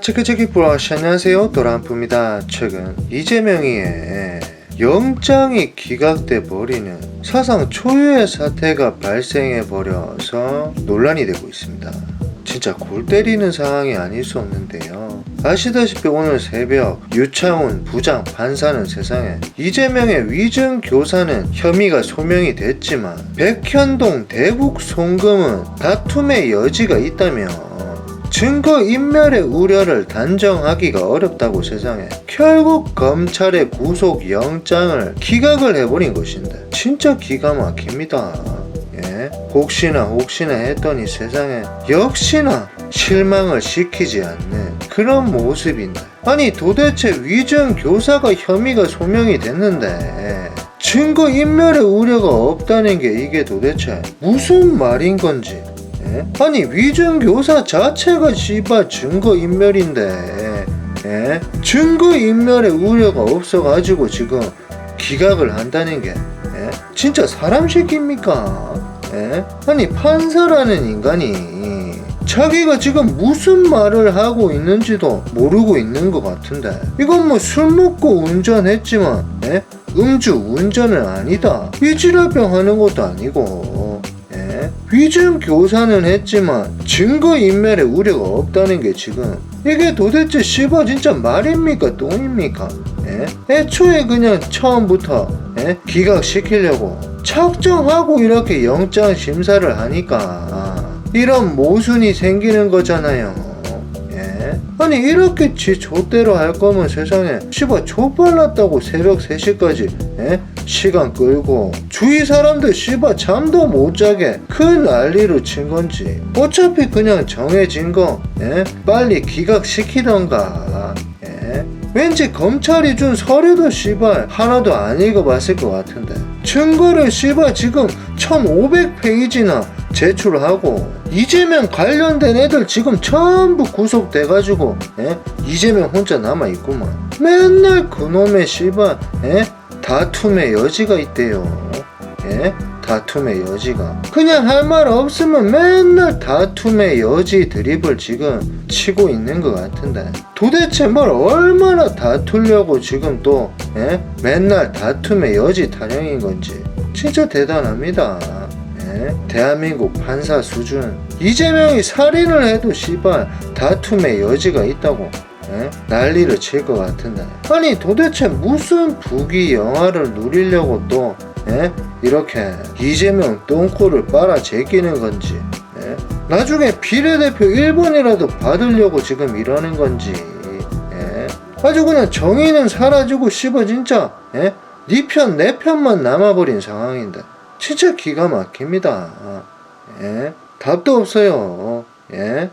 체크체크 브러쉬 안녕하세요. 도란프입니다. 최근 이재명이의 영장이 기각돼 버리는 사상 초유의 사태가 발생해 버려서 논란이 되고 있습니다. 진짜 골 때리는 상황이 아닐 수 없는데요. 아시다시피 오늘 새벽 유창훈 부장 판사는 세상에 이재명의 위증 교사는 혐의가 소명이 됐지만 백현동 대북 송금은 다툼의 여지가 있다며 증거 인멸의 우려를 단정하기가 어렵다고 세상에. 결국 검찰의 구속 영장을 기각을 해버린 것인데. 진짜 기가 막힙니다. 예, 혹시나 혹시나 했더니 세상에 역시나 실망을 시키지 않는 그런 모습인데. 아니 도대체 위증 교사가 혐의가 소명이 됐는데 증거 인멸의 우려가 없다는 게 이게 도대체 무슨 말인 건지 예? 아니 위증 교사 자체가 씨발 증거 인멸인데 예? 증거 인멸의 우려가 없어가지고 지금 기각을 한다는 게 예? 진짜 사람 새끼입니까? 예? 아니 판사라는 인간이 자기가 지금 무슨 말을 하고 있는지도 모르고 있는 것 같은데 이건 뭐 술 먹고 운전했지만 예? 음주 운전은 아니다 이지랄병 하는 것도 아니고 예? 위증 교사는 했지만 증거 인멸의 우려가 없다는 게 지금 이게 도대체 씨발 진짜 말입니까 똥입니까? 예? 애초에 그냥 처음부터 예? 기각시키려고 작정하고 이렇게 영장 심사를 하니까 이런 모순이 생기는 거잖아요. 예? 아니 이렇게 지 좆대로 할 거면 세상에 씨발 좆발랐다고 새벽 3시까지 예? 시간 끌고 주위 사람들 씨발 잠도 못 자게 그 난리로 친 건지 어차피 그냥 정해진 거 예? 빨리 기각시키던가 예? 왠지 검찰이 준 서류도 씨발 하나도 안 읽어봤을 것 같은데 증거를 씨발 지금 1500페이지나 제출하고 이재명 관련된 애들 지금 전부 구속돼가지고 예? 이재명 혼자 남아있구만 맨날 그놈의 씨발 예? 다툼의 여지가 있대요. 예? 다툼의 여지가. 그냥 할 말 없으면 맨날 다툼의 여지 드립을 지금 치고 있는 것 같은데. 도대체 뭘 얼마나 다투려고 지금 또 예? 맨날 다툼의 여지 타령인 건지. 진짜 대단합니다. 예? 대한민국 판사 수준. 이재명이 살인을 해도 씨발 다툼의 여지가 있다고 예? 난리를 칠 것 같은데 아니 도대체 무슨 부귀 영화를 누리려고 또 예? 이렇게 이재명 똥꼬를 빨아 제끼는 건지 예? 나중에 비례대표 1번이라도 받으려고 지금 이러는 건지 예? 아주 그냥 정의는 사라지고 씹어 진짜 예? 니편 내 편만 남아버린 상황인데 진짜 기가 막힙니다 예? 답도 없어요 예?